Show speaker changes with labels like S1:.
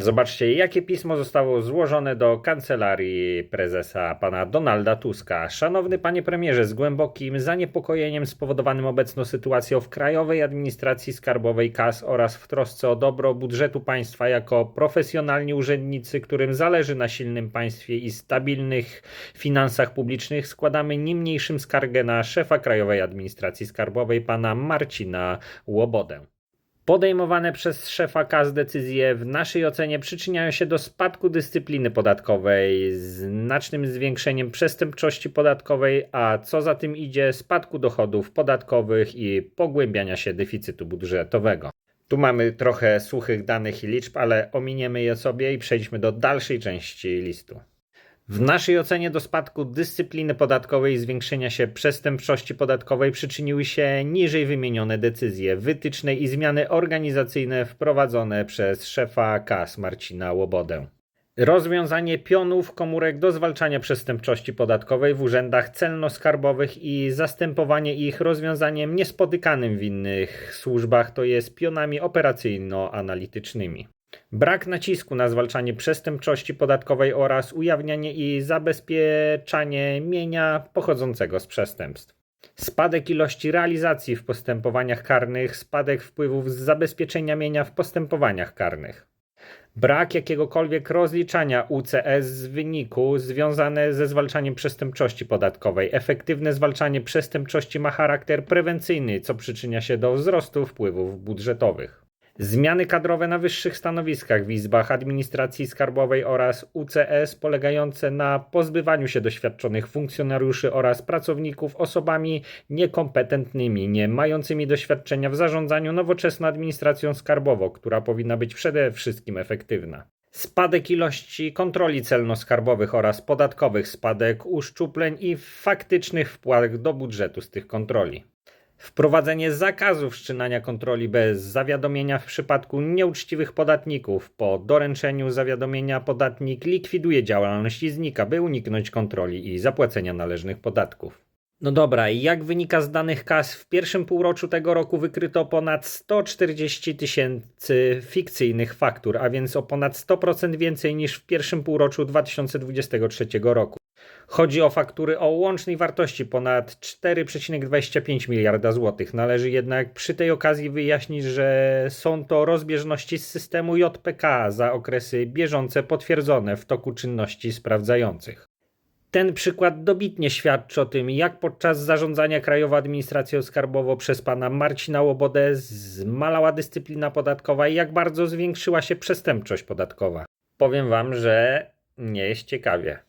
S1: Zobaczcie, jakie pismo zostało złożone do kancelarii prezesa pana Donalda Tuska. Szanowny panie premierze, z głębokim zaniepokojeniem spowodowanym obecną sytuacją w Krajowej Administracji Skarbowej KAS oraz w trosce o dobro budżetu państwa jako profesjonalni urzędnicy, którym zależy na silnym państwie i stabilnych finansach publicznych, składamy niemniejszym skargę na szefa Krajowej Administracji Skarbowej pana Marcina Łobodę. Podejmowane przez szefa KAS decyzje w naszej ocenie przyczyniają się do spadku dyscypliny podatkowej, znacznym zwiększeniem przestępczości podatkowej, a co za tym idzie, spadku dochodów podatkowych i pogłębiania się deficytu budżetowego. Tu mamy trochę suchych danych i liczb, ale ominiemy je sobie i przejdźmy do dalszej części listu. W naszej ocenie do spadku dyscypliny podatkowej i zwiększenia się przestępczości podatkowej przyczyniły się niżej wymienione decyzje, wytyczne i zmiany organizacyjne wprowadzone przez szefa KAS Marcina Łobodę. Rozwiązanie pionów komórek do zwalczania przestępczości podatkowej w urzędach celno-skarbowych i zastępowanie ich rozwiązaniem niespotykanym w innych służbach, to jest pionami operacyjno-analitycznymi. Brak nacisku na zwalczanie przestępczości podatkowej oraz ujawnianie i zabezpieczanie mienia pochodzącego z przestępstw. Spadek ilości realizacji w postępowaniach karnych, spadek wpływów z zabezpieczenia mienia w postępowaniach karnych. Brak jakiegokolwiek rozliczania UCS z wyniku związane ze zwalczaniem przestępczości podatkowej. Efektywne zwalczanie przestępczości ma charakter prewencyjny, co przyczynia się do wzrostu wpływów budżetowych. Zmiany kadrowe na wyższych stanowiskach w izbach administracji skarbowej oraz UCS polegające na pozbywaniu się doświadczonych funkcjonariuszy oraz pracowników osobami niekompetentnymi, nie mającymi doświadczenia w zarządzaniu nowoczesną administracją skarbową, która powinna być przede wszystkim efektywna. Spadek ilości kontroli celno-skarbowych oraz podatkowych, spadek uszczupleń i faktycznych wpłat do budżetu z tych kontroli. Wprowadzenie zakazu wszczynania kontroli bez zawiadomienia w przypadku nieuczciwych podatników. Po doręczeniu zawiadomienia podatnik likwiduje działalność i znika, by uniknąć kontroli i zapłacenia należnych podatków. No dobra, jak wynika z danych KAS, w pierwszym półroczu tego roku wykryto ponad 140 tysięcy fikcyjnych faktur, a więc o ponad 100% więcej niż w pierwszym półroczu 2023 roku. Chodzi o faktury o łącznej wartości ponad 4,25 miliarda złotych. Należy jednak przy tej okazji wyjaśnić, że są to rozbieżności z systemu JPK za okresy bieżące potwierdzone w toku czynności sprawdzających. Ten przykład dobitnie świadczy o tym, jak podczas zarządzania Krajową Administracją Skarbową przez pana Marcina Łobodę zmalała dyscyplina podatkowa i jak bardzo zwiększyła się przestępczość podatkowa. Powiem wam, że nie jest ciekawie.